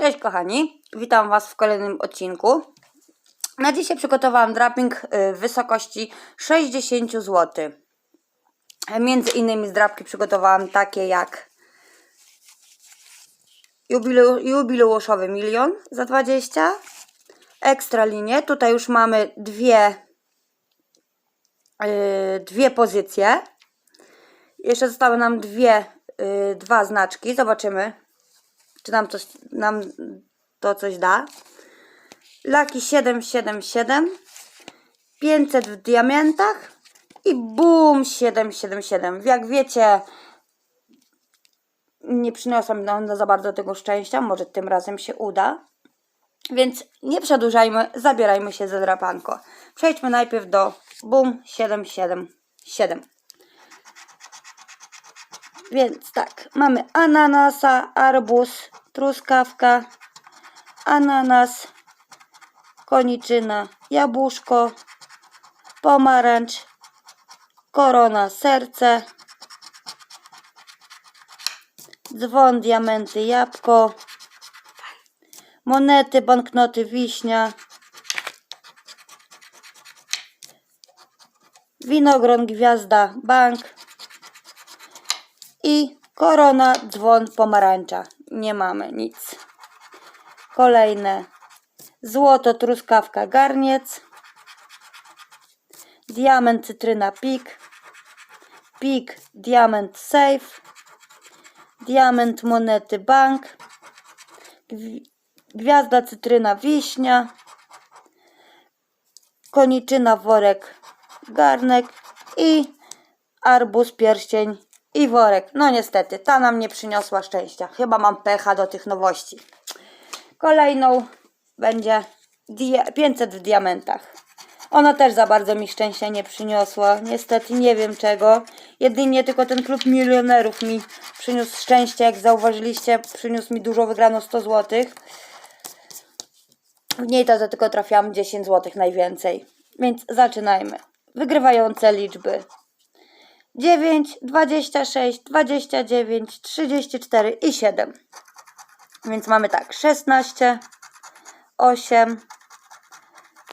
Cześć kochani, witam Was w kolejnym odcinku. Na dzisiaj przygotowałam draping y, w wysokości 60 zł. Między innymi z drapki przygotowałam takie jak jubileu, jubileuszowy milion za 20, ekstra linie. Tutaj już mamy dwie, y, dwie pozycje. Jeszcze zostały nam dwie, y, dwa znaczki. Zobaczymy, czy nam, coś, nam to coś da. Laki 777, 500 w diamentach i boom 777. Jak wiecie, nie przyniosłam nam za bardzo tego szczęścia, może tym razem się uda. Więc nie przedłużajmy, zabierajmy się za drapanko. Przejdźmy najpierw do boom 777. Więc tak, mamy ananasa, arbuz, truskawka, ananas, koniczyna, jabłuszko, pomarańcz, korona, serce, dzwon, diamenty, jabłko, monety, banknoty, wiśnia, winogron, gwiazda, bank, i korona, dzwon, pomarańcza. Nie mamy nic. Kolejne. Złoto, truskawka, garniec. Diament, cytryna, pik. Pik, diament, safe. Diament, monety, bank. Gwi- Gwiazda, cytryna, wiśnia. Koniczyna, worek, garnek. I arbuz, pierścień i worek. No niestety, ta nam nie przyniosła szczęścia. Chyba mam pecha do tych nowości. Kolejną będzie dia- 500 w diamentach. Ona też za bardzo mi szczęścia nie przyniosła. Niestety nie wiem czego. Jedynie tylko ten klub milionerów mi przyniósł szczęście. Jak zauważyliście, przyniósł mi dużo wygrano 100 zł. W niej to tylko trafiłam 10 zł najwięcej. Więc zaczynajmy. Wygrywające liczby 9, 26, 29, 34 i 7. Więc mamy tak 16, 8,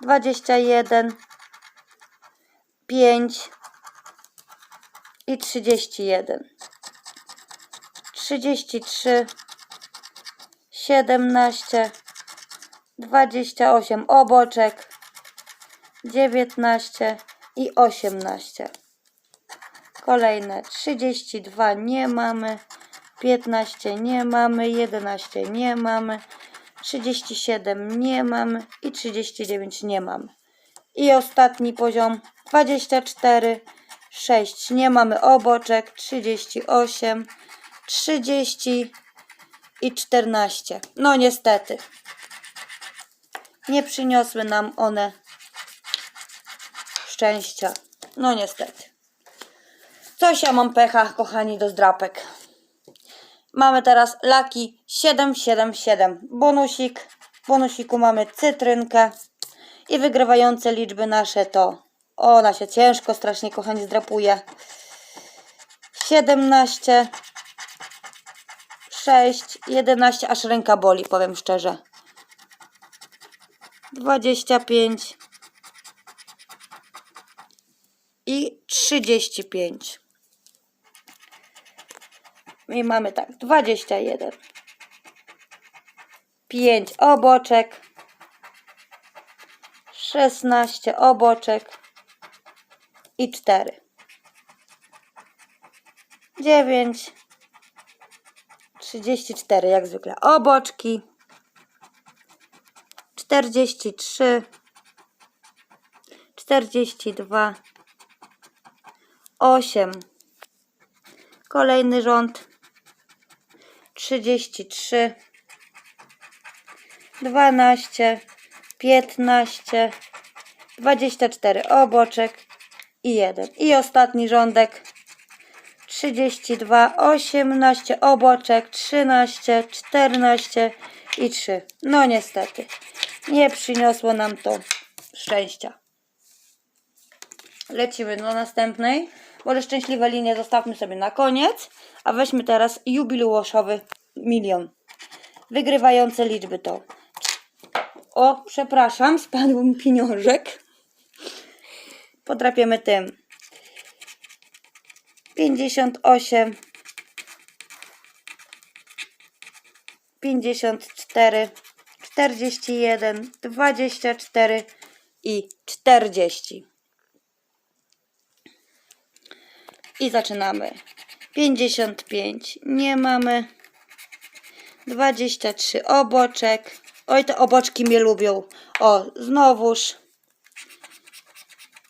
21, 5 i 31. 33, 17, 28 oboczek, 19 i 18. Kolejne 32 nie mamy, 15 nie mamy, 11 nie mamy, 37 nie mamy i 39 nie mamy. I ostatni poziom 24, 6 nie mamy oboczek, 38, 30 i 14. No niestety. Nie przyniosły nam one szczęścia. No niestety. Coś ja mam pecha, kochani, do zdrapek. Mamy teraz laki 777. Bonusik. W bonusiku mamy cytrynkę. I wygrywające liczby nasze to. Ona się ciężko, strasznie, kochani, zdrapuje. 17. 6, 11, aż ręka boli, powiem szczerze. 25 i 35. I mamy tak, 21. 5 oboczek. 16 oboczek. I 4. 9. 34 jak zwykle oboczki. 43. 42. 8. Kolejny rząd. 33. 12. 15. 24 oboczek i 1. I ostatni rządek. 32, 18 oboczek, 13, 14 i 3. No niestety, nie przyniosło nam to szczęścia. Lecimy do następnej. Może szczęśliwe linie zostawmy sobie na koniec, a weźmy teraz jubileuszowy milion. Wygrywające liczby to. O, przepraszam, spadł mi pieniążek. Podrapiemy tym. 58 54 41 24 i 40. I zaczynamy. 55 nie mamy. 23 oboczek. Oj, te oboczki mnie lubią. O, znowuż.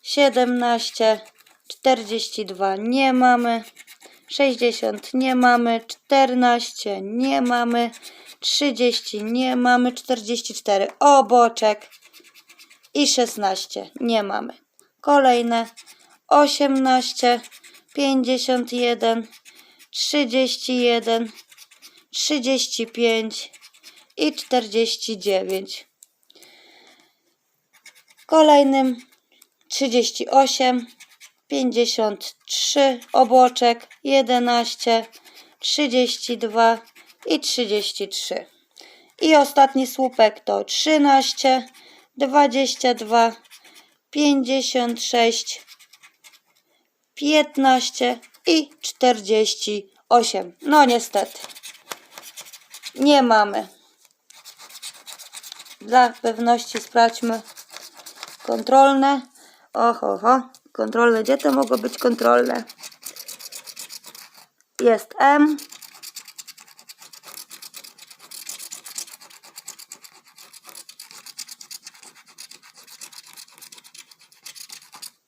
17, 42 nie mamy. 60 nie mamy, 14 nie mamy, 30 nie mamy, 44 oboczek i 16 nie mamy. Kolejne 18, 51, 31, 35 i 49. Kolejnym 38, 53 oboczek, 11, 32 i 33. I ostatni słupek to 13, 22, 56, 15 i 48. No niestety. Nie mamy. Dla pewności sprawdźmy kontrolne. Oho, oho. Kontrolne. Gdzie to mogło być kontrolne? Jest M.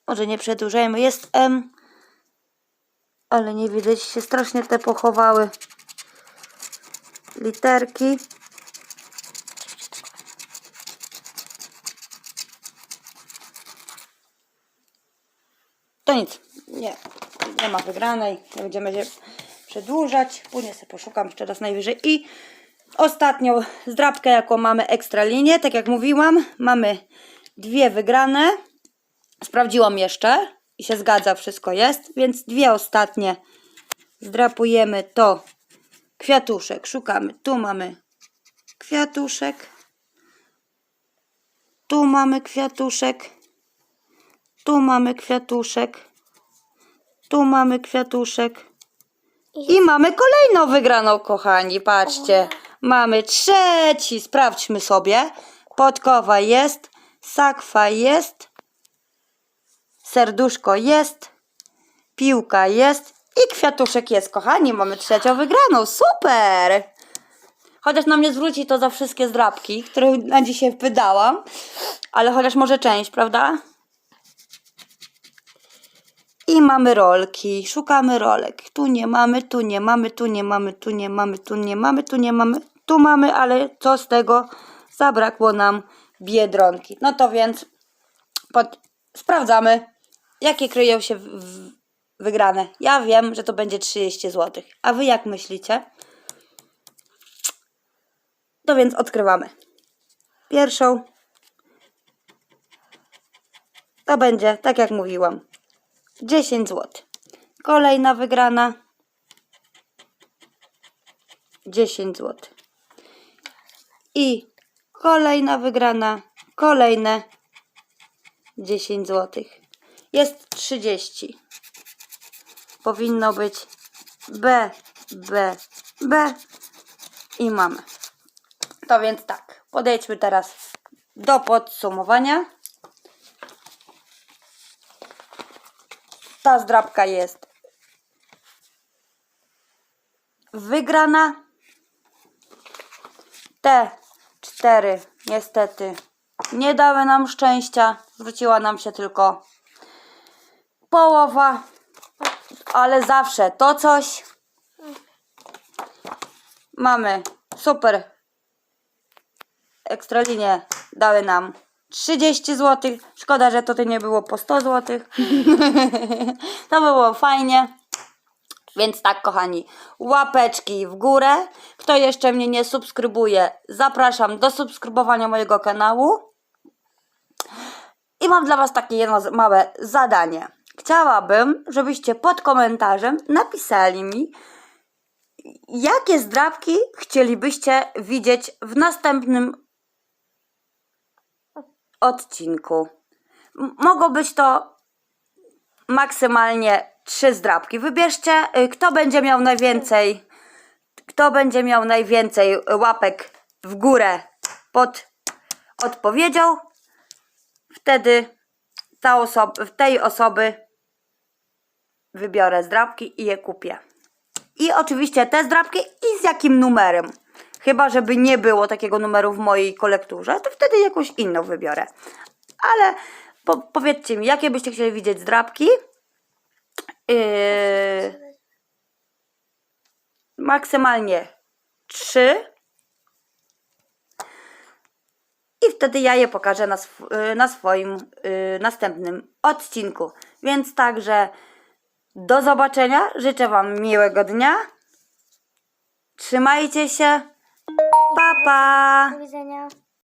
Może nie przedłużajmy. Jest M. Ale nie widać się strasznie te pochowały literki. To nic, nie, nie ma wygranej, nie będziemy się przedłużać, później sobie poszukam jeszcze raz najwyżej. I ostatnią zdrabkę, jaką mamy ekstra linię, tak jak mówiłam, mamy dwie wygrane, sprawdziłam jeszcze i się zgadza, wszystko jest, więc dwie ostatnie zdrapujemy to kwiatuszek, szukamy, tu mamy kwiatuszek, tu mamy kwiatuszek, tu mamy kwiatuszek. Tu mamy kwiatuszek. I mamy kolejną wygraną, kochani. Patrzcie. Mamy trzeci. Sprawdźmy sobie. Podkowa jest. Sakwa jest. Serduszko jest. Piłka jest. I kwiatuszek jest, kochani. Mamy trzecią wygraną. Super! Chociaż nam nie zwróci to za wszystkie zdrabki, które na dzisiaj wydałam. Ale chociaż może część, prawda? I mamy rolki. Szukamy rolek. Tu nie mamy, tu nie mamy, tu nie mamy, tu nie mamy, tu nie mamy, tu nie mamy, tu mamy, ale co z tego? Zabrakło nam biedronki. No to więc pod... sprawdzamy, jakie kryją się w wygrane. Ja wiem, że to będzie 30 zł. A wy jak myślicie? To więc odkrywamy. Pierwszą to będzie, tak jak mówiłam, 10 zł. Kolejna wygrana 10 zł. I kolejna wygrana, kolejne 10 zł. Jest 30. Powinno być B, B, B i mamy. To więc tak, podejdźmy teraz do podsumowania. Ta zdrabka jest wygrana. Te cztery niestety nie dały nam szczęścia. Zwróciła nam się tylko połowa, ale zawsze to coś. Mamy super ekstralinie dały nam 30 zł. Szkoda, że tutaj nie było po 100 zł. to było fajnie. Więc tak, kochani, łapeczki w górę. Kto jeszcze mnie nie subskrybuje, zapraszam do subskrybowania mojego kanału. I mam dla Was takie jedno małe zadanie. Chciałabym, żebyście pod komentarzem napisali mi, jakie zdrabki chcielibyście widzieć w następnym odcinku? Mogą być to maksymalnie trzy zdrabki. Wybierzcie, y, kto będzie miał najwięcej, kto będzie miał najwięcej łapek w górę pod odpowiedzią. Wtedy ta osoba, tej osoby wybiorę zdrabki i je kupię. I oczywiście te zdrabki i z jakim numerem. Chyba, żeby nie było takiego numeru w mojej kolekturze, to wtedy jakąś inną wybiorę. Ale po, powiedzcie mi, jakie byście chcieli widzieć zdrabki? Yy, maksymalnie trzy. I wtedy ja je pokażę na, sw- na swoim y, następnym odcinku. Więc także do zobaczenia. Życzę Wam miłego dnia. Trzymajcie się. Pa, pa. Do widzenia.